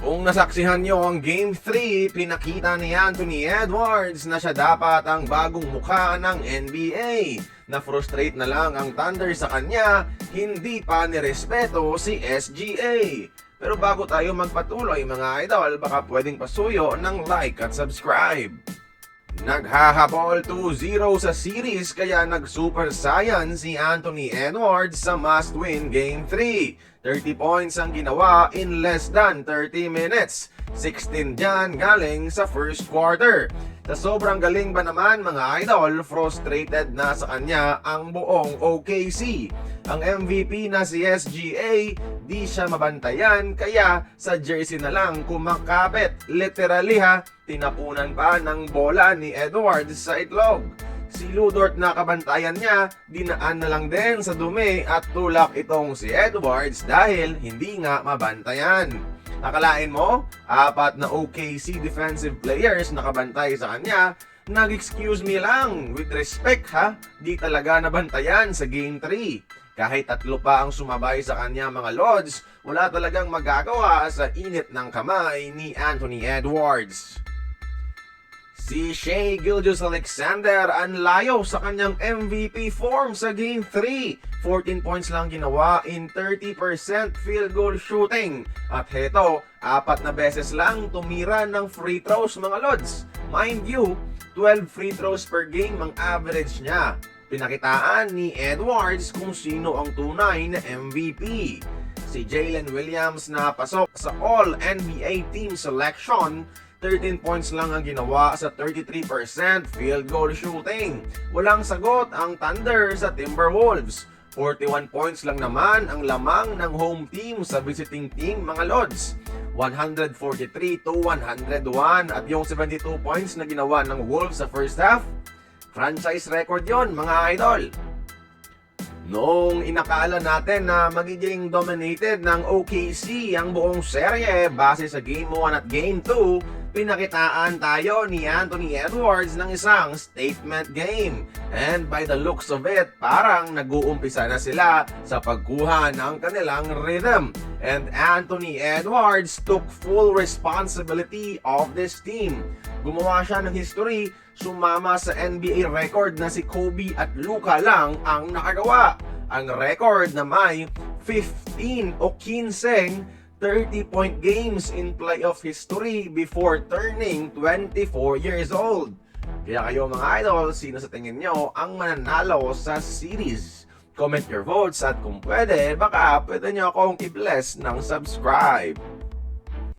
Kung nasaksihan nyo ang Game 3, pinakita ni Anthony Edwards na siya dapat ang bagong mukha ng NBA. Na-frustrate na lang ang Thunder sa kanya, hindi pa nirespeto si SGA. Pero bago tayo magpatuloy mga idol, baka pwedeng pasuyo ng like at subscribe. Naghahabol 2-0 sa series kaya nag-super saiyan si Anthony Edwards sa must-win Game 3. 30 points ang ginawa in less than 30 minutes. 16 dyan galing sa first quarter. Sa sobrang galing ba naman mga idol, frustrated na sa kanya ang buong OKC. Ang MVP na si SGA, di siya mabantayan kaya sa jersey na lang kumakapit. Literally ha, tinapunan pa ng bola ni Edwards sa itlog. Si Ludort na kabantayan niya, dinaan na lang din sa dumi at tulak itong si Edwards dahil hindi nga mabantayan. Akalain mo, apat na OKC defensive players nakabantay sa kanya, nag-excuse me lang, with respect ha, di talaga nabantayan sa game 3. Kahit tatlo pa ang sumabay sa kanya mga Lods, wala talagang magagawa sa init ng kamay ni Anthony Edwards. Si Shea Gilgeous Alexander ang layo sa kanyang MVP form sa Game 3. 14 points lang ginawa in 30% field goal shooting. At heto, apat na beses lang tumira ng free throws mga lods. Mind you, 12 free throws per game ang average niya. Pinakitaan ni Edwards kung sino ang tunay na MVP. Si Jalen Williams na pasok sa All-NBA Team Selection 13 points lang ang ginawa sa 33% field goal shooting. Walang sagot ang Thunder sa Timberwolves. 41 points lang naman ang lamang ng home team sa visiting team mga Lods. 143 to 101 at yung 72 points na ginawa ng Wolves sa first half, franchise record yon mga idol. Noong inakala natin na magiging dominated ng OKC ang buong serye base sa Game 1 at Game 2, pinakitaan tayo ni Anthony Edwards ng isang statement game. And by the looks of it, parang nag-uumpisa na sila sa pagkuha ng kanilang rhythm. And Anthony Edwards took full responsibility of this team. Gumawa siya ng history, sumama sa NBA record na si Kobe at Luka lang ang nakagawa. Ang record na may 15 o 15 30-point games in playoff history before turning 24 years old. Kaya kayo mga idol, sino sa tingin nyo ang mananalo sa series? Comment your votes at kung pwede, baka pwede nyo akong i-bless ng subscribe.